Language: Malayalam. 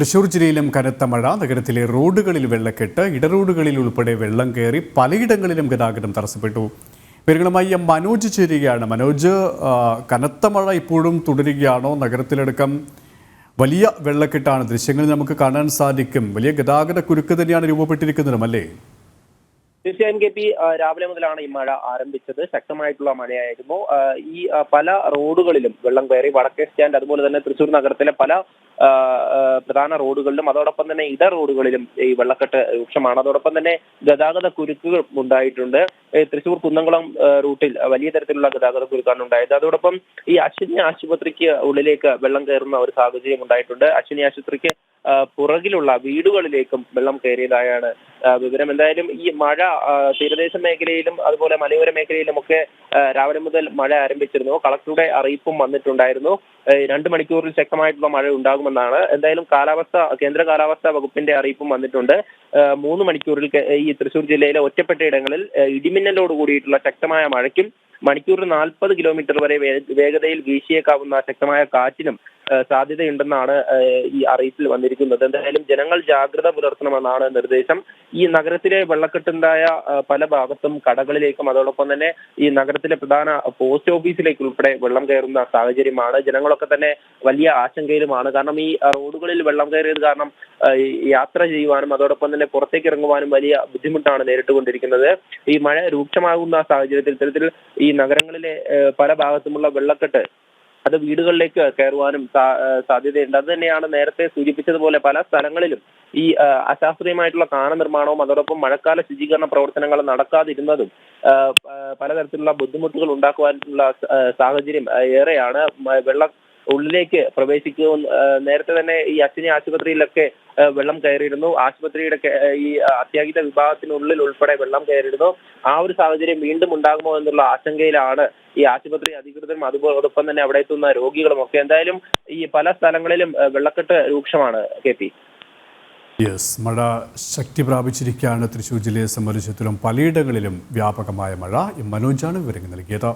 തൃശൂർ ജില്ലയിലും കനത്ത മഴ നഗരത്തിലെ റോഡുകളിൽ വെള്ളക്കെട്ട് ഇടറോഡുകളിൽ ഉൾപ്പെടെ വെള്ളം കയറി പലയിടങ്ങളിലും ഗതാഗതം തടസ്സപ്പെട്ടു. വിവരങ്ങളുമായി മനോജ് ചേരുകയാണ്. മനോജ് കനത്ത മഴ ഇപ്പോഴും തുടരുകയാണോ? നഗരത്തിലടക്കം വലിയ വെള്ളക്കെട്ടാണ് ദൃശ്യങ്ങളിൽ നമുക്ക് കാണാൻ സാധിക്കും. വലിയ ഗതാഗത കുരുക്ക് തന്നെയാണ് രൂപപ്പെട്ടിരിക്കുന്നതും അല്ലേ? തീർച്ചയായും കെ പി രാവിലെ മുതലാണ് ഈ മഴ ആരംഭിച്ചത്. ശക്തമായിട്ടുള്ള മഴയായിരുന്നു. ഈ പല റോഡുകളിലും വെള്ളം കയറി വടക്കേ സ്റ്റാൻഡ് അതുപോലെ തന്നെ തൃശൂർ നഗരത്തിലെ പല പ്രധാന റോഡുകളിലും അതോടൊപ്പം തന്നെ ഇട റോഡുകളിലും ഈ വെള്ളക്കെട്ട് രൂക്ഷമാണ്. അതോടൊപ്പം തന്നെ ഗതാഗത കുരുക്കുകൾ ഉണ്ടായിട്ടുണ്ട്. തൃശൂർ കുന്നംകുളം റൂട്ടിൽ വലിയ തരത്തിലുള്ള ഗതാഗത കുരുക്കാണ് ഉണ്ടായത്. അതോടൊപ്പം ഈ അശ്വിനി ആശുപത്രിക്ക് ഉള്ളിലേക്ക് വെള്ളം കയറുന്ന ഒരു സാഹചര്യം ഉണ്ടായിട്ടുണ്ട്. അശ്വിനി ആശുപത്രിക്ക് പുറകിലുള്ള വീടുകളിലേക്കും വെള്ളം കയറിയതായാണ് വിവരം. എന്തായാലും ഈ മഴ തീരദേശ മേഖലയിലും അതുപോലെ മലയോര മേഖലയിലും ഒക്കെ രാവിലെ മുതൽ മഴ ആരംഭിച്ചിരുന്നു. കളക്ടറുടെ അറിയിപ്പും വന്നിട്ടുണ്ടായിരുന്നു. രണ്ട് മണിക്കൂറിൽ ശക്തമായിട്ടുള്ള മഴ ഉണ്ടാകുമെന്നാണ്. എന്തായാലും കാലാവസ്ഥ കേന്ദ്ര കാലാവസ്ഥാ വകുപ്പിന്റെ അറിയിപ്പും വന്നിട്ടുണ്ട്. മൂന്ന് മണിക്കൂറിൽ ഈ തൃശൂർ ജില്ലയിലെ ഒറ്റപ്പെട്ട ഇടങ്ങളിൽ ഇടിമിന്നലോട് കൂടിയിട്ടുള്ള ശക്തമായ മഴയ്ക്കും മണിക്കൂറിൽ നാൽപ്പത് കിലോമീറ്റർ വരെ വേഗതയിൽ വീശിയേക്കാവുന്ന ശക്തമായ കാറ്റിനും സാധ്യതയുണ്ടെന്നാണ് ഈ അറിയിപ്പിൽ വന്നിരിക്കുന്നത്. എന്തായാലും ജനങ്ങൾ ജാഗ്രത പുലർത്തണമെന്നാണ് നിർദ്ദേശം. ഈ നഗരത്തിലെ വെള്ളക്കെട്ടുണ്ടായ പല ഭാഗത്തും കടകളിലേക്കും അതോടൊപ്പം തന്നെ ഈ നഗരത്തിലെ പ്രധാന പോസ്റ്റ് ഓഫീസിലേക്ക് ഉൾപ്പെടെ വെള്ളം കയറുന്ന സാഹചര്യമാണ്. ജനങ്ങളൊക്കെ തന്നെ വലിയ ആശങ്കയിലുമാണ്. കാരണം ഈ റോഡുകളിൽ വെള്ളം കയറിയത് കാരണം യാത്ര ചെയ്യുവാനും അതോടൊപ്പം തന്നെ പുറത്തേക്ക് ഇറങ്ങുവാനും വലിയ ബുദ്ധിമുട്ടാണ് നേരിട്ടുകൊണ്ടിരിക്കുന്നത്. ഈ മഴ രൂക്ഷമാകുന്ന സാഹചര്യത്തിൽ ഇത്തരത്തിൽ ഈ നഗരങ്ങളിലെ പല ഭാഗത്തുമുള്ള വെള്ളക്കെട്ട് അത് വീടുകളിലേക്ക് കയറുവാനും സാധ്യതയുണ്ട്. അത് തന്നെയാണ് നേരത്തെ സൂചിപ്പിച്ചതുപോലെ പല സ്ഥലങ്ങളിലും ഈ അശാസ്ത്രീയമായിട്ടുള്ള കാന നിർമ്മാണവും അതോടൊപ്പം മഴക്കാല ശുചീകരണ പ്രവർത്തനങ്ങൾ നടക്കാതിരുന്നതും പലതരത്തിലുള്ള ബുദ്ധിമുട്ടുകൾ ഉണ്ടാക്കുവാനുള്ള സാഹചര്യം ഏറെയാണ്. വെള്ളം ഉള്ളിലേക്ക് പ്രവേശിക്കുകയും നേരത്തെ തന്നെ ഈ അശ്വിനി ആശുപത്രിയിലൊക്കെ വെള്ളം കയറിയിരുന്നു. ആശുപത്രിയുടെ ഈ അത്യാഹിത വിഭാഗത്തിനുള്ളിൽ ഉൾപ്പെടെ വെള്ളം കയറിയിരുന്നു. ആ ഒരു സാഹചര്യം വീണ്ടും ഉണ്ടാകുമോ എന്നുള്ള ആശങ്കയിലാണ് ഈ ആശുപത്രി അധികൃതരും അതുപോലോടൊപ്പം തന്നെ അവിടെ എത്തുന്ന രോഗികളും ഒക്കെ. എന്തായാലും ഈ പല സ്ഥലങ്ങളിലും വെള്ളക്കെട്ട് രൂക്ഷമാണ് കെ പി. യെസ് മഴ ശക്തി പ്രാപിച്ചിരിക്കുകയാണ്. തൃശ്ശൂർ ജില്ലയെ സംബന്ധിച്ചിടത്തോളം പലയിടങ്ങളിലും വ്യാപകമായ മഴ. മനോജാണ് വിവരങ്ങൾ നൽകിയത്.